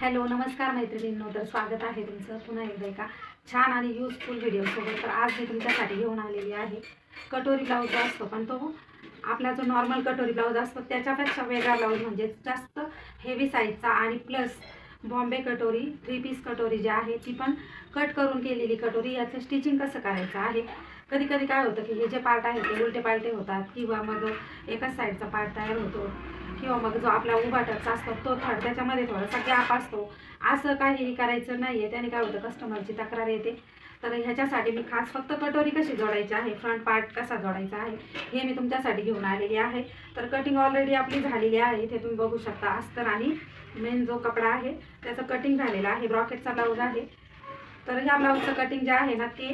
Hello नमस्कार मैत्रिणींनो तर स्वागत आहे तुमचं पुन्हा एकदा एका छान आणि युजफुल व्हिडिओसोबत तर आज मी तुमच्यासाठी घेऊन आलेली आहे कटोरी ब्लाऊज असतो पण तो आपला जो नॉर्मल कटोरी ब्लाऊज असतो त्याच्यापेक्षा वेगळा ब्लाऊज म्हणजे जास्त हेवी साईजचा आणि प्लस बॉम्बे कटोरी थ्री पीस कटोरी जी आहे ती पण कट करून केलेली कटोरी. याचं स्टिचिंग कसं करायचं आहे? कधी कधी काय होतं की हे जे पार्ट आहे ते उलटे पालटे होतात किंवा मग एकाच साईडचा पार्ट तयार होतो. किंवा मग जो आपला उभा टच असतो तो थर्ड त्याच्यामध्ये थोडासा गॅप असतो. असं काहीही करायचं नाही आहे त्याने काय होतं कस्टमरची तक्रार येते. तर ह्याच्यासाठी मी खास फक्त कटोरी कशी जोडायची आहे? फ्रंट पार्ट कसा जोडायचा आहे? हे मी तुमच्यासाठी घेऊन आलेली आहे. तर कटिंग ऑलरेडी आपली झालेली आहे. इथे तुम्ही बघू शकता अस्तर आणि मेन जो कपडा आहे त्याचं कटिंग झालेलं आहे. ब्रॉकेटचा ब्लाऊज आहे. तर ह्या ब्लाऊजचं कटिंग जे आहे ना ते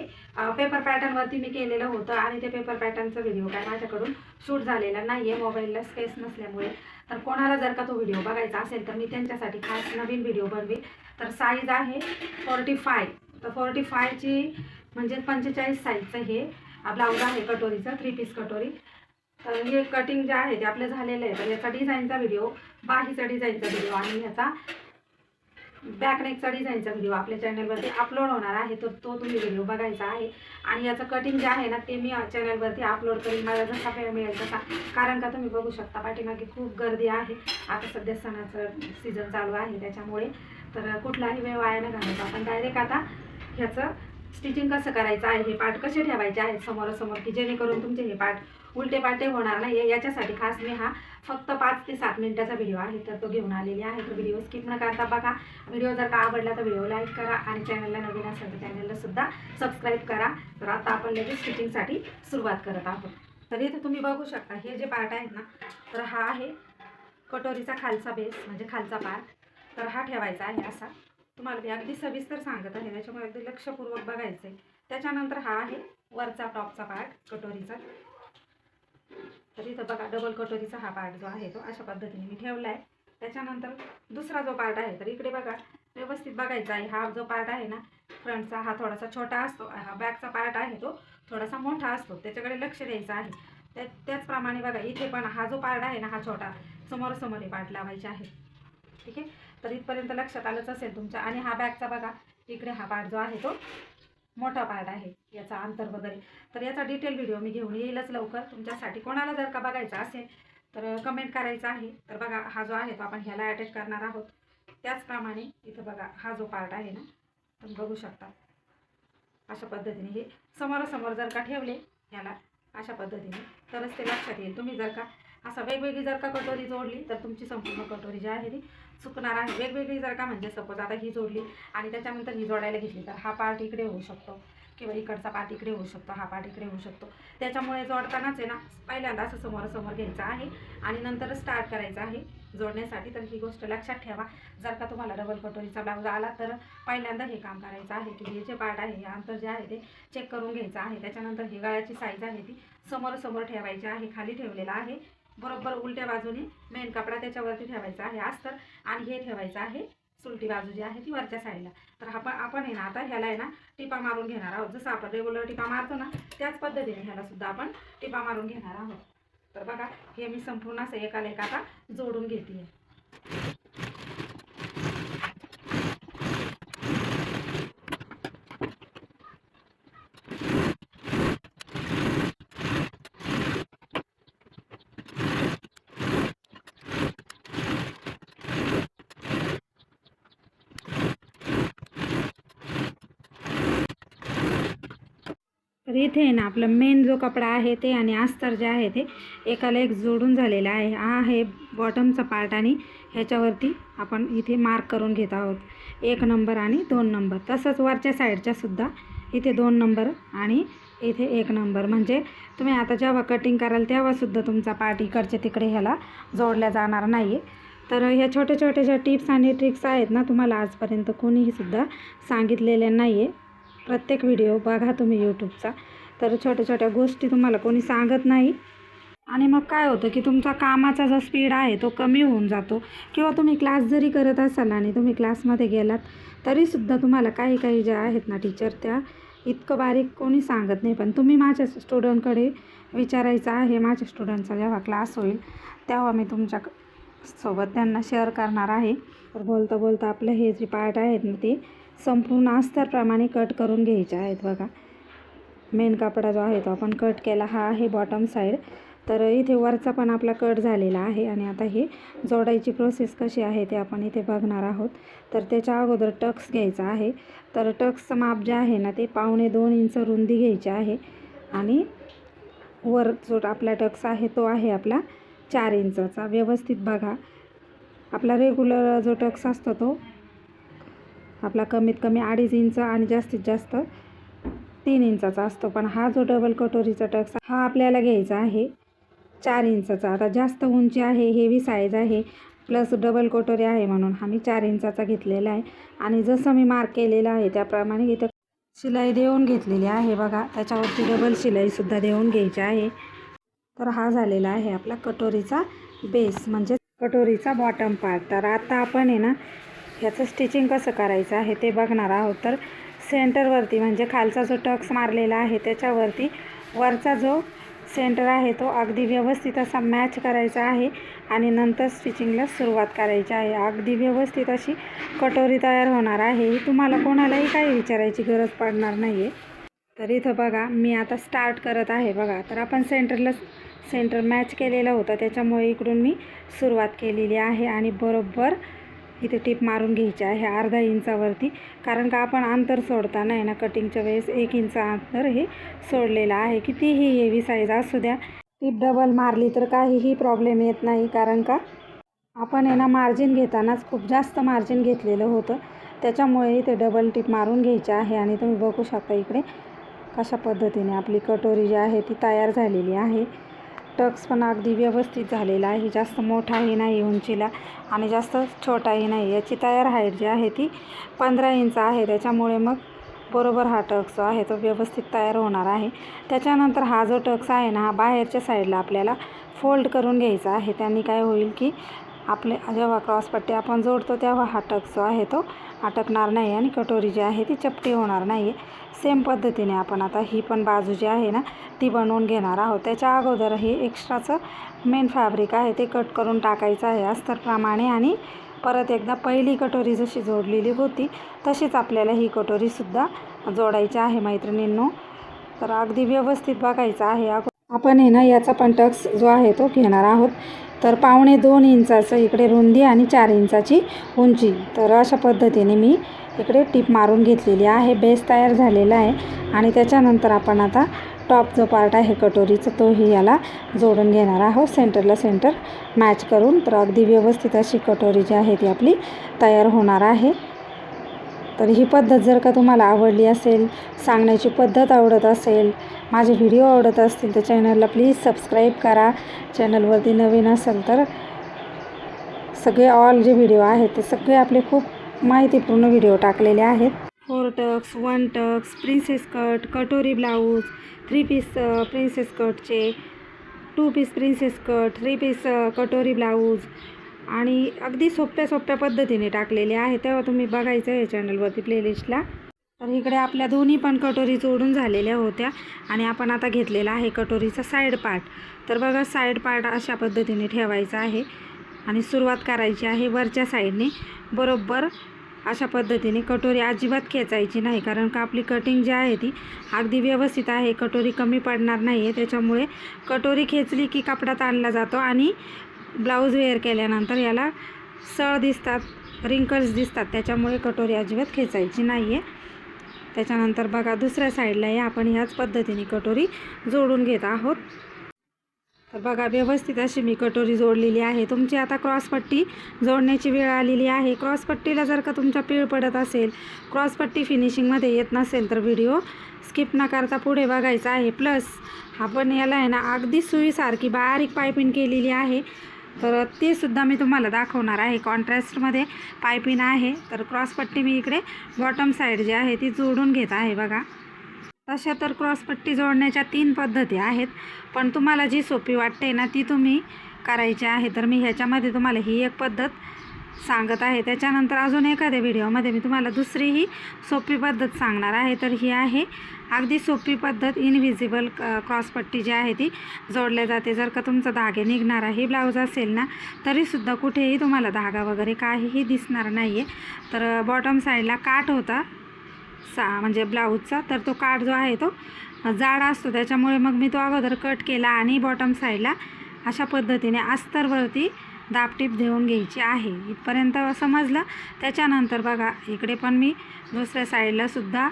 पेपर पॅटर्नवरती मी केलेलं होतं आणि ते पेपर पॅटर्नचा व्हिडिओ काय माझ्याकडून शूट झालेला नाही आहे मोबाईलला स्पेस नसल्यामुळे. तर कोणाला जर का तो व्हिडिओ बघायचा असेल तर मी त्यांच्यासाठी खास नवीन व्हिडिओ बनवेल तर साईज आहे फोर्टी फाय तर फोर्टी फायची म्हणजे पंचेचाळीस साईजचं हे ब्लाऊज आहे कटोरीचं थ्री पीस कटोरी. तर हे कटिंग जे आहे ते आपलं झालेलं आहे. तर याचा डिझाईनचा व्हिडिओ बाहीचा डिझाईनचा व्हिडिओ आणि ह्याचा बॅकनेकचा डिझाईनचा व्हिडिओ आपल्या चॅनलवरती अपलोड होणार आहे तर तो तुम्ही व्हिडिओ बघायचा आहे. आणि याचं कटिंग जे आहे ना ते मी चॅनलवरती अपलोड करीन. मला जसा वेळ मिळेल तसा. कारण का तुम्ही बघू शकता पाठीमागे खूप गर्दी आहे. आता सध्या सणाचं सीझन चालू आहे त्याच्यामुळे. तर कुठलाही वेळ वाया न घालवता. आपण डायरेक्ट आता ह्याचं स्टिचिंग कसं करायचं आहे? हे पार्ट कसे ठेवायचे आहेत समोरासमोर? की जेणेकरून तुमचे हे पार्ट उलटे पाटे होणार नाही याच्यासाठी खास मी हा फक्त पाच ते सात मिनिटाचा व्हिडिओ आहे तर तो घेऊन आलेली आहे. तर व्हिडिओ स्किप न करता बघा. व्हिडिओ जर का आवडला तर व्हिडिओ लाईक करा आणि चॅनलला नवीन असेल तर चॅनललासुद्धा सबस्क्राईब करा. तर आता आपण लगेच स्टिचिंगसाठी सुरुवात करत आहोत. तर इथे तुम्ही बघू शकता हे जे पार्ट आहेत ना तर हा आहे कटोरीचा खालचा बेस म्हणजे खालचा पार्ट तर हा ठेवायचा आहे असा. तुम्हाला मी अगदी सविस्तर सांगत आहे. त्याच्यामुळे अगदी लक्षपूर्वक बघायचं आहे त्याच्यानंतर हा आहे वरचा टॉपचा पार्ट कटोरीचा. तर इथं बघा डबल कटोरीचा हा पार्ट जो आहे तो अशा पद्धतीने मी ठेवला आहे त्याच्यानंतर दुसरा जो पार्ट आहे तर इकडे बघा व्यवस्थित बघायचा आहे. हा जो पार्ट आहे ना फ्रंटचा हा थोडासा छोटा असतो हा बॅकचा पार्ट आहे तो थोडासा मोठा असतो. त्याच्याकडे लक्ष द्यायचं आहे. त्या त्याचप्रमाणे बघा इथे पण हा जो पार्ट आहे ना हा छोटा समोरासमोर हे पार्ट लावायचे आहे. ठीक आहे? तर इथपर्यंत लक्षात आलंच असेल तुमच्या. आणि हा बॅगचा बघा इकडे हा पार्ट जो आहे तो मोठा पार्ट आहे याचा अंतर वगैरे. तर याचा डिटेल व्हिडिओ मी घेऊन येईलच लवकर. तुमच्यासाठी कोणाला जर का बघायचा असेल तर कमेंट करायचा आहे. तर बघा हा जो आहे तो आपण ह्याला अटॅच करणार आहोत. त्याचप्रमाणे इथं बघा हा जो पार्ट आहे ना तुम्ही बघू शकता. अशा पद्धतीने हे समोरासमोर जर का ठेवले ह्याला अशा पद्धतीने. तरच ते लक्षात येईल. तुम्ही जर का असं वेगवेगळी जर का कटोरी जोडली तर तुमची संपूर्ण कटोरी जी आहे ती चुकणार आहे. वेगवेगळी जर का म्हणजे सपोज आता ही जोडली आणि त्याच्यानंतर ही जोडायला घेतली तर हा पार्ट इकडे होऊ शकतो. किंवा इकडचा पार्ट इकडे होऊ शकतो. हा पार्ट इकडे होऊ शकतो. त्याच्यामुळे जोडतानाच आहे ना पहिल्यांदा असं समोरासमोर घ्यायचं आहे आणि नंतर स्टार्ट करायचं आहे जोडण्यासाठी. तर ही गोष्ट लक्षात ठेवा. जर का तुम्हाला डबल कटोरीचा ब्लाऊज आला तर पहिल्यांदा हे काम करायचं आहे की हे जे पार्ट आहे हे अंतर जे आहे ते चेक करून घ्यायचं आहे. त्याच्यानंतर ही गळ्याची साईज आहे ती समोरासमोर ठेवायची आहे खाली ठेवलेला आहे. बरोबर उलट्या बाजूने मेन कपडा त्याच्यावरती ठेवायचा आहे अस्तर आणि हे ठेवायचं आहे सुलटी बाजू जी आहे ती वरच्या साईडला तर आपण आपण आहे ना आता ह्याला आहे ना टिपा मारून घेणार आहोत. जसं आपण रेग्युलर टिपा मारतो ना त्याच पद्धतीने ह्याला सुद्धा आपण टिपा मारून घेणार आहोत. तर बघा हे मी संपूर्ण असं एकाला एक आता जोडून घेते तर इथे आहे ना आपलं मेन जो कपडा आहे ते आणि अस्तर जे आहे ते एकाला एक जोडून झालेलं आहे. हा आहे बॉटमचा पार्ट आणि ह्याच्यावरती आपण इथे मार्क करून घेत आहोत. एक नंबर आणि दोन नंबर तसंच वरच्या साईडच्यासुद्धा इथे दोन नंबर आणि इथे एक नंबर म्हणजे तुम्ही आता जेव्हा कटिंग कराल तेव्हासुद्धा तुमचा पार्ट इकडच्या तिकडे ह्याला जोडल्या जाणार नाही आहे तर ह्या छोट्या छोट्या ज्या टिप्स आणि ट्रिक्स आहेत ना तुम्हाला आजपर्यंत कोणीही सुद्धा सांगितलेल्या नाही आहे प्रत्येक व्हिडिओ बघा तुम्ही यूट्यूबचा तर छोट्या छोट्या गोष्टी तुम्हाला कोणी सांगत नाही. आणि मग काय होतं की तुमचा कामाचा जो स्पीड आहे तो कमी होऊन जातो. किंवा तुम्ही क्लास जरी करत असाल आणि तुम्ही क्लासमध्ये गेलात तरीसुद्धा तुम्हाला काही काही ज्या आहेत ना टीचर त्या इतकं बारीक कोणी सांगत नाही. पण तुम्ही माझ्या स्टुडंटकडे विचारायचं आहे माझ्या स्टुडंटचा जेव्हा क्लास होईल तेव्हा मी तुमच्यासोबत त्यांना शेअर करणार आहे. तर बोलता बोलता आपलं हे जे पार्ट आहेत ना ते संपूर्ण अस्तरप्रमाणे कट करून घ्यायचे आहेत बघा. मेन कापडा जो आहे तो आपण कट केला. हा आहे बॉटम साईड तर इथे वरचा पण आपला कट झालेला आहे आणि आता हे जोडायची प्रोसेस कशी आहे ते आपण इथे बघणार आहोत. तर त्याच्या अगोदर टक्स घ्यायचा आहे. तर टक्सचं माप जे आहे ना ते पावणे दोन इंच रुंदी घ्यायची आहे. आणि वर जो आपला टक्स आहे तो आहे आपला चार इंचाचा. व्यवस्थित बघा. आपला रेग्युलर जो टक्स असतो तो आपला कमीत कमी अडीच इंच आणि जास्तीत जास्त तीन इंचाचा असतो. पण हा जो डबल कटोरीचा टक्स हा आपल्याला घ्यायचा आहे चार इंचाचा. आता जास्त उंची आहे हेवी साईज आहे प्लस डबल कटोरी आहे म्हणून हा मी चार इंचाचा घेतलेला आहे. आणि जसं मी मार्क केलेलं आहे त्याप्रमाणे इथं शिलाई देऊन घेतलेली आहे बघा. त्याच्यावरती डबल शिलाईसुद्धा देऊन घ्यायची आहे. तर हा झालेला आहे आपला कटोरीचा बेस म्हणजे कटोरीचा बॉटम पार्ट तर आता आपण आहे ना ह्याचं स्टिचिंग कसं करायचं आहे ते बघणार आहोत. तर सेंटरवरती म्हणजे खालचा जो टक्स मारलेला आहे त्याच्यावरती वरचा जो सेंटर आहे तो अगदी व्यवस्थित असा मॅच करायचा आहे आणि नंतर स्टिचिंगला सुरुवात करायची आहे. अगदी व्यवस्थित अशी कटोरी तयार होणार आहे. ही तुम्हाला कोणालाही काही विचारायची गरज पडणार नाही आहे तर इथं बघा मी आता स्टार्ट करत आहे बघा. तर आपण सेंटरला सेंटर मॅच केलेलं होतं त्याच्यामुळे इकडून मी सुरुवात केलेली आहे आणि बरोबर इथे टीप मारून घ्यायची आहे अर्धा इंचावरती. कारण का आपण अंतर सोडताना आहे ना कटिंगच्या वेळेस एक इंच अंतर हे सोडलेलं आहे. कितीही हेवी साईज असू द्या टीप डबल मारली तर काहीही प्रॉब्लेम येत नाही. कारण का? आपण आहे ना मार्जिन घेतानाच खूप जास्त मार्जिन घेतलेलं होतं. त्याच्यामुळे इथे डबल टीप मारून घ्यायची आहे आणि तुम्ही बघू शकता इकडे कशा पद्धतीने आपली कटोरी जी आहे ती तयार झालेली आहे. टक्स पण अगदी व्यवस्थित झालेला आहे. जास्त मोठाही नाही उंचीला आणि जास्त छोटाही नाही. याची तयार हाईट जी आहे ती पंधरा इंच आहे. त्याच्यामुळे मग बरोबर हा टक्स जो आहे तो व्यवस्थित तयार होणार आहे. त्याच्यानंतर हा जो टक्स आहे ना हा बाहेरच्या साईडला आपल्याला फोल्ड करून घ्यायचा आहे. त्यांनी काय होईल की आपले जेव्हा क्रॉसपट्टी आपण जोडतो तेव्हा हा टक्स जो आहे तो अटकणार नाही आणि कटोरी जी आहे ती चपटी होणार नाही आहे सेम पद्धतीने आपण आता ही पण बाजू जी आहे ना ती बनवून घेणार आहोत. त्याच्या अगोदर हे एक्स्ट्राचं मेन फॅब्रिक आहे ते कट करून टाकायचं आहे अस्तरप्रमाणे आणि परत एकदा पहिली कटोरी जशी जोडलेली होती तशीच आपल्याला ही कटोरीसुद्धा जोडायची आहे मैत्रिणींनो. तर अगदी व्यवस्थित बघायचं आहे. अगो आपण हे ना याचा पण टक्स जो आहे तो घेणार आहोत. तर पावणे दोन इंचाचं इकडे रुंदी आणि चार इंचाची उंची. तर अशा पद्धतीने मी इकडे टीप मारून घेतलेली आहे. बेस तयार झालेला आहे आणि त्याच्यानंतर आपण आता टॉप जो पार्ट आहे कटोरीचा तोही याला जोडून घेणार आहोत. सेंटरला सेंटर मॅच करून तर अगदी व्यवस्थित अशी कटोरी जी आहे ती आपली तयार होणार आहे. तर ही पद्धत जर का तुम्हाला आवडली असेल सांगण्याची पद्धत आवडत असेल माझे व्हिडिओ आवडत असतील तर चॅनलला प्लीज सबस्क्राईब करा. चॅनलवरती नवीन असेल तर सगळे ऑल जे व्हिडिओ आहेत ते सगळे आपले खूप माहितीपूर्ण व्हिडिओ टाकलेले आहेत. Four tucks one tucks princess cut कटोरी blouse three piece princess कटचे two piece princess cut three piece कटोरी ब्लाऊज आणि अगदी सोप्या सोप्या पद्धतीने टाकलेले आहे. तेव्हा तुम्ही बघायचं आहे चॅनलवरती प्लेलिस्टला तर इकडे आपल्या दोन्ही पण कटोरी जोडून झालेल्या होत्या आणि आपण आता घेतलेला आहे कटोरीचा साईड पार्ट तर बघा साईड पार्ट अशा पद्धतीने ठेवायचा आहे आणि सुरुवात करायची आहे वरच्या साईडने बरोबर अशा पद्धतीने कटोरी अजिबात खेचायची नाही कारण का आपली कटिंग जी आहे ती अगदी व्यवस्थित आहे. कटोरी कमी पडणार नाही आहे त्याच्यामुळे कटोरी खेचली की कपडा ताणला जातो आणि ब्लाऊज वेअर केल्यानंतर याला सळ दिसतात रिंकल्स दिसतात त्याच्यामुळे कटोरी अजिबात खेचायची नाही आहे त्याच्यानंतर बघा दुसऱ्या साईडलाही आपण ह्याच पद्धतीने कटोरी जोडून घेत आहोत. तर बघा व्यवस्थित अशी मी कटोरी जोडलेली आहे. तुमची आता क्रॉसपट्टी जोडण्याची वेळ आलेली आहे. क्रॉसपट्टीला जर का तुमचा पीळ पडत असेल क्रॉसपट्टी फिनिशिंगमध्ये येत नसेल तर व्हिडिओ स्किप न करता पुढे बघायचा आहे. प्लस आपण याला आहे ना अगदी सुईसारखी बारीक पायपिंग केलेली आहे. तर ते सुद्धा मी तुम्हाला दाखवणार आहे. कॉन्ट्रास्टमध्ये पायपिंग आहे. तर क्रॉसपट्टी मी इकडे बॉटम साईड जी आहे ती जोडून घेत आहे बघा. तशा तर क्रॉसपट्टी जोडण्याच्या तीन पद्धती आहेत. पण तुम्हाला जी सोपी वाटते ना ती तुम्ही करायची आहे. तर मी ह्याच्यामध्ये तुम्हाला ही एक पद्धत सांगत आहे. त्याच्यानंतर अजून एखाद्या व्हिडिओमध्ये मी तुम्हाला दुसरीही सोपी पद्धत सांगणार आहे. तर ही आहे. अगदी सोपी पद्धत इनव्हिजिबल क्रॉसपट्टी जी आहे ती जोडल्या जाते. जर का तुमचा धागे निघणार आहे ब्लाऊज असेल ना तरीसुद्धा कुठेही तुम्हाला धागा वगैरे काहीही दिसणार नाही आहे तर बॉटम साईडला काठ होता सा म्हणजे ब्लाऊजचा तर तो काठ जो आहे तो जाड असतो. त्याच्यामुळे मग मी तो अगोदर कट केला आणि बॉटम साईडला अशा पद्धतीने अस्तरवरती दापटीप देऊन घ्यायची आहे. इथपर्यंत समजलं? त्याच्यानंतर बघा इकडे पण मी दुसऱ्या साईडला सुद्धा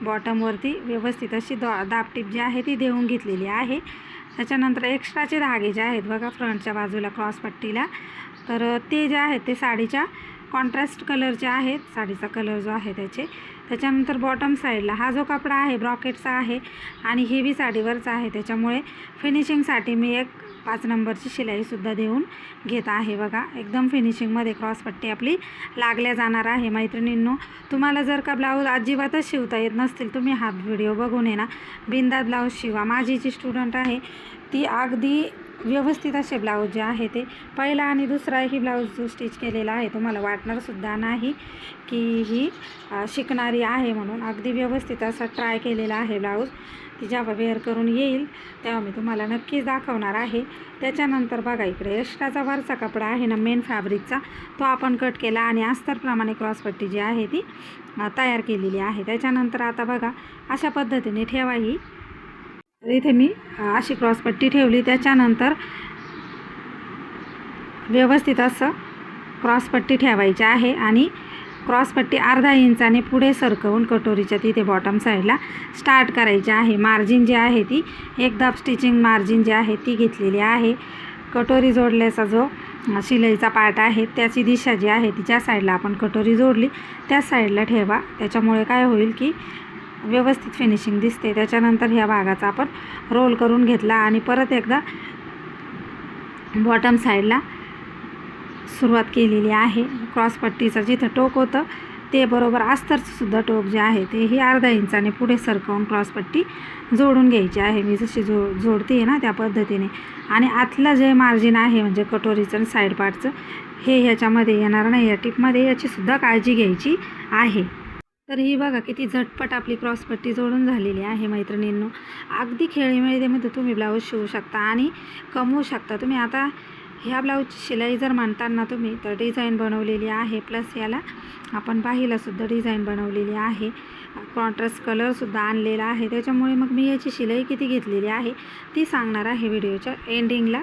बॉटमवरती व्यवस्थित अशी दॉ दापटीप जी आहे ती देऊन घेतलेली आहे. त्याच्यानंतर एक्स्ट्राचे धागे जे आहेत बघा फ्रंटच्या बाजूला क्रॉसपट्टीला तर ते जे आहेत ते साडीच्या कॉन्ट्रास्ट कलरचे आहेत. साडीचा कलर जो आहे त्याचे. त्याच्यानंतर बॉटम साईडला हा जो कपडा आहे ब्रॉकेटचा आहे. आणि हेवी साडीवरचा आहे. त्याच्यामुळे फिनिशिंगसाठी मी एक पाच नंबरची शिलाईसुद्धा देऊन घेत आहे बघा. एकदम फिनिशिंगमध्ये क्रॉसपट्टी आपली लागल्या जाणार आहे. मैत्रिणींनो तुम्हाला जर का ब्लाऊज अजिबातच शिवता येत नसतील तुम्ही हा व्हिडिओ बघून ये ना बिंदा ब्लाऊज शिवा. माझी जी स्टुडंट आहे ती अगदी व्यवस्थित असे ब्लाऊज जे आहे ते. पहिला आणि दुसराही ब्लाऊज जो स्टिच केलेला आहे. तुम्हाला वाटणारसुद्धा नाही की ही शिकणारी आहे म्हणून. अगदी व्यवस्थित असा ट्राय केलेला आहे ब्लाऊज. ती जेव्हा वेअर करून येईल तेव्हा मी तुम्हाला नक्कीच दाखवणार आहे. त्याच्यानंतर बघा इकडे एक्स्ट्राचा वरचा कपडा आहे ना मेन फॅब्रिकचा तो आपण कट केला आणि अस्तरप्रमाणे क्रॉसपट्टी जी आहे ती तयार केलेली आहे. त्याच्यानंतर आता बघा अशा पद्धतीने ठेवा ही. तर इथे मी अशी क्रॉसपट्टी ठेवली. त्याच्यानंतर व्यवस्थित असं क्रॉसपट्टी ठेवायची आहे आणि क्रॉसपट्टी अर्धा इंचाने पुढे सरकवून कटोरीच्या तिथे बॉटम साईडला स्टार्ट करायची आहे. मार्जिन जी आहे ती एकदा स्टिचिंग मार्जिन जी आहे ती घेतलेली आहे. कटोरी जोडल्याचा जो शिलाईचा पार्ट आहे त्याची दिशा जी आहे ती ज्या साईडला आपण कटोरी जोडली. त्या साईडला ठेवा. त्याच्यामुळे काय होईल की व्यवस्थित फिनिशिंग दिसते. त्याच्यानंतर ह्या भागाचा आपण रोल करून घेतला आणि परत एकदा बॉटम साईडला सुरुवात केलेली आहे. क्रॉसपट्टीचं जिथं टोक होतं ते बरोबर अस्तरचं सुद्धा टोक जे आहे ते ही अर्धा इंचाने पुढे सरकवून क्रॉसपट्टी जोडून घ्यायची आहे. मी जशी जो जोडते आहे ना त्या पद्धतीने. आणि आतलं जे मार्जिन आहे म्हणजे कटोरीचं आणि साईड पार्टचं हे ह्याच्यामध्ये येणार नाही. या टिपमध्ये याचीसुद्धा काळजी घ्यायची आहे. तर ही बघा किती झटपट आपली क्रॉसपट्टी जोडून झालेली आहे मैत्रिणींनो. अगदी खेळीमेळीमध्ये तुम्ही ब्लाऊज शिवू शकता आणि कमवू शकता. तुम्ही आता ह्या ब्लाऊजची शिलाई जर मांडताना तुम्ही तर डिझाईन बनवलेली आहे. प्लस याला आपण बाहीलासुद्धा डिझाईन बनवलेली आहे. कॉन्ट्रास्ट कलरसुद्धा आणलेला आहे. त्याच्यामुळे मग मी याची शिलाई किती घेतलेली आहे ती सांगणार आहे व्हिडिओच्या एंडिंगला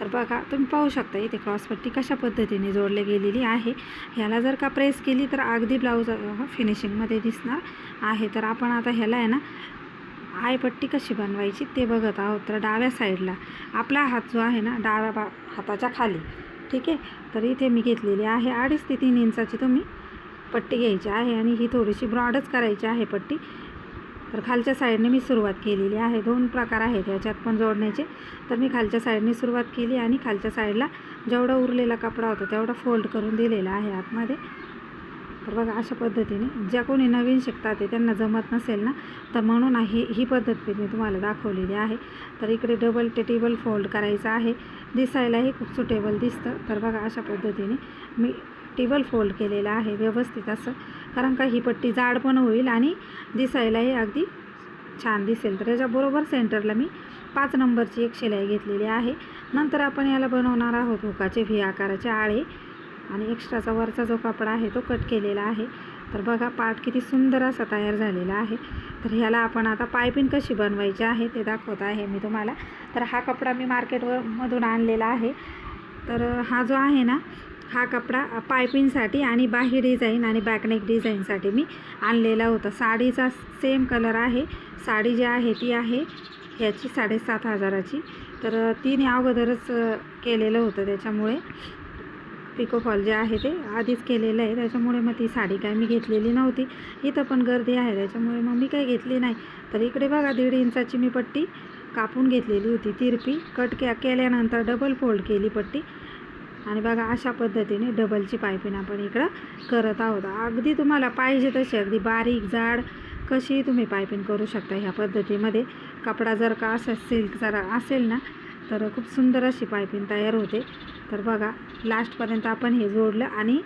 तर बघा तुम्ही पाहू शकता इथे क्रॉसपट्टी कशा पद्धतीने जोडली गेलेली आहे. ह्याला जर का प्रेस केली तर अगदी ब्लाऊज फिनिशिंगमध्ये दिसणार आहे. तर आपण आता ह्याला आहे ना आयपट्टी कशी बनवायची ते बघत आहोत. तर डाव्या साईडला आपला हात जो आहे ना डाव्या बा हाताच्या खाली. ठीक आहे? तर इथे मी घेतलेली आहे अडीच ते तीन इंचाची तुम्ही पट्टी घ्यायची आहे आणि ही थोडीशी ब्रॉडच करायची आहे पट्टी. तर खालच्या साईडने मी सुरुवात केलेली आहे. दोन प्रकार आहेत याच्यात पण जोडण्याचे. तर मी खालच्या साईडने सुरुवात केली आणि खालच्या साईडला जेवढा उरलेला कपडा होता तेवढा फोल्ड करून दिलेला आहे आतमध्ये. तर बघा अशा पद्धतीने ज्या कोणी नवीन शिकतात ते त्यांना जमत नसेल ना तर म्हणून ही ही पद्धत मी तुम्हाला दाखवलेली आहे. तर इकडे डबल ते टेबल फोल्ड करायचं आहे. दिसायलाही खूप सुटेबल दिसतं. तर बघा अशा पद्धतीने मी टेबल फोल्ड केलेला आहे. व्यवस्थित असं कारण का ही पट्टी जाड पण होईल आणि दिसायलाही अगदी छान दिसेल. तर याच्याबरोबर सेंटरला मी पाच नंबरची एक शिलाई घेतलेली आहे. नंतर आपण याला बनवणार आहोत हुकाचे व्ही आकाराचे आळे आणि एक्स्ट्राचा वरचा जो कपडा आहे तो कट केलेला आहे. तर बघा पार्ट किती सुंदर असा तयार झालेला आहे. तर ह्याला आपण आता पायपिंग कशी बनवायची आहे ते दाखवत आहे मी तुम्हाला. तर हा कपडा मी मार्केटवर मधून आणलेला आहे. तर हा जो आहे ना हा कपडा पायपिंगसाठी आणि बाही डिझाईन आणि बॅकनेक डिझाईनसाठी मी आणलेला होता. साडीचा सेम कलर आहे. साडी जी आहे ती आहे. ह्याची साडेसात हजाराची. तर तिने अगोदरच केलेलं होतं त्याच्यामुळे. पिकोफॉल जे आहे ते आधीच केलेलं आहे. त्याच्यामुळे मग ती साडी काय मी घेतलेली नव्हती. इथं पण गर्दी आहे. त्याच्यामुळे मग मी काही घेतली नाही. तर इकडे बघा दीड इंचाची मी पट्टी कापून घेतलेली होती. तिरपी कट के केल्यानंतर डबल फोल्ड केली पट्टी. आणि बघा अशा पद्धतीने डबलची पायपिंग आपण इकडं करत आहोत. अगदी तुम्हाला पाहिजे तशी अगदी बारीक जाड कशी तुम्ही पायपिंग करू शकता ह्या पद्धतीमध्ये. कपडा जर का असं सिल्क जरा असेल ना तर खूप सुंदर अशी पायपिंग तयार होते. तर बघा लास्टपर्यंत आपण हे जोडलं आणि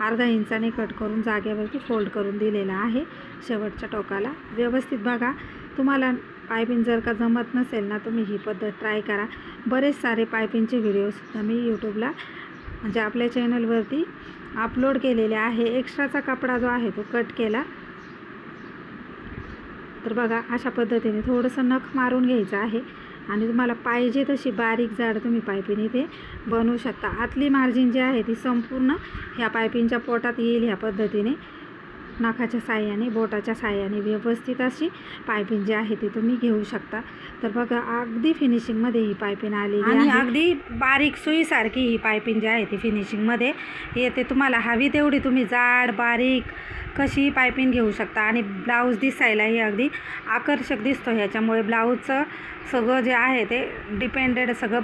अर्धा इंचाने कट करून जागेवरती फोल्ड करून दिलेलं आहे. शेवटच्या टोकाला व्यवस्थित बघा. तुम्हाला पायपिंग जर का जमत नसेल ना तुम्ही ही पद्धत ट्राय करा. बरेच सारे पायपिंगचे व्हिडिओसुद्धा मी यूट्यूबला म्हणजे आपल्या चॅनलवरती अपलोड केलेले आहे. एक्स्ट्राचा कपडा जो आहे तो कट केला. तर बघा अशा पद्धतीने थोडंसं नख मारून घ्यायचं आहे. आणि तुम्हाला पाहिजे तशी बारीक जाड तुम्ही पायपिंग इथे बनवू शकता. आतली मार्जिन जी आहे ती संपूर्ण ह्या पायपिंगच्या पोटात येईल ह्या पद्धतीने. नखाच्या साह्याने बोटाच्या साह्याने व्यवस्थित अशी पायपिंग जी आहे ती तुम्ही घेऊ शकता. तर बघा अगदी फिनिशिंगमध्ये ही पायपिंग आलेली आणि अगदी बारीक सुईसारखी ही पायपिंग जी आहे ती फिनिशिंगमध्ये येते तुम्हाला हवी तेवढी तुम्ही जाड बारीक कशी पायपिंग घेऊ शकता. आणि ब्लाऊज दिसायलाही अगदी आकर्षक दिसतो. ह्याच्यामुळे ब्लाऊजचं सगळं जे आहे ते डिपेंडेड सगळं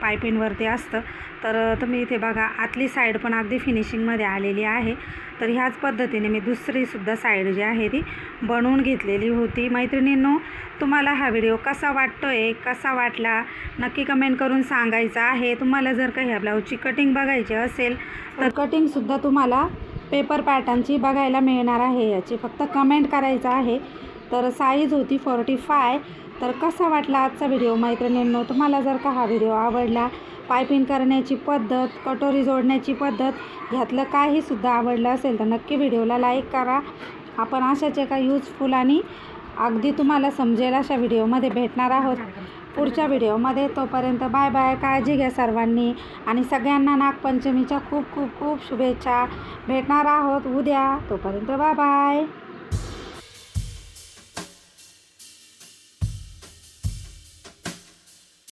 पायपिंगवरती असतं. तर तुम्ही इथे बघा आतली साईड पण अगदी फिनिशिंगमध्ये आलेली आहे. तर ह्याच पद्धतीने मी दुसरीसुद्धा साईड जी आहे ती बनवून घेतलेली होती. मैत्रिणींनो तुम्हाला हा व्हिडिओ कसा वाटतो आहे कसा वाटला? नक्की कमेंट करून सांगायचं आहे. तुम्हाला जर काही ह्या ब्लाऊजची कटिंग बघायची असेल तर कटिंगसुद्धा तुम्हाला पेपर पॅटर्नची बघायला मिळणार आहे. याची फक्त कमेंट करायचं आहे. तर साईज होती फोर्टी फाय तर कसा वाटला आजचा व्हिडिओ मैत्रिणींनो तुम्हाला जर का हा व्हिडिओ आवडला पायपिंग करण्याची पद्धत कटोरी जोडण्याची पद्धत ह्यातलं काहीसुद्धा आवडलं असेल तर नक्की व्हिडिओला लाईक करा. आपण अशाच एका यूजफुल आणि अगदी तुम्हाला समजेल अशा व्हिडिओमध्ये भेटणार आहोत. पुढच्या व्हिडिओमध्ये तोपर्यंत बाय बाय काळजी घ्या सर्वांनी. आणि सगळ्यांना नागपंचमीच्या खूप खूप खूप शुभेच्छा. भेटणार आहोत उद्या. तोपर्यंत बाय बाय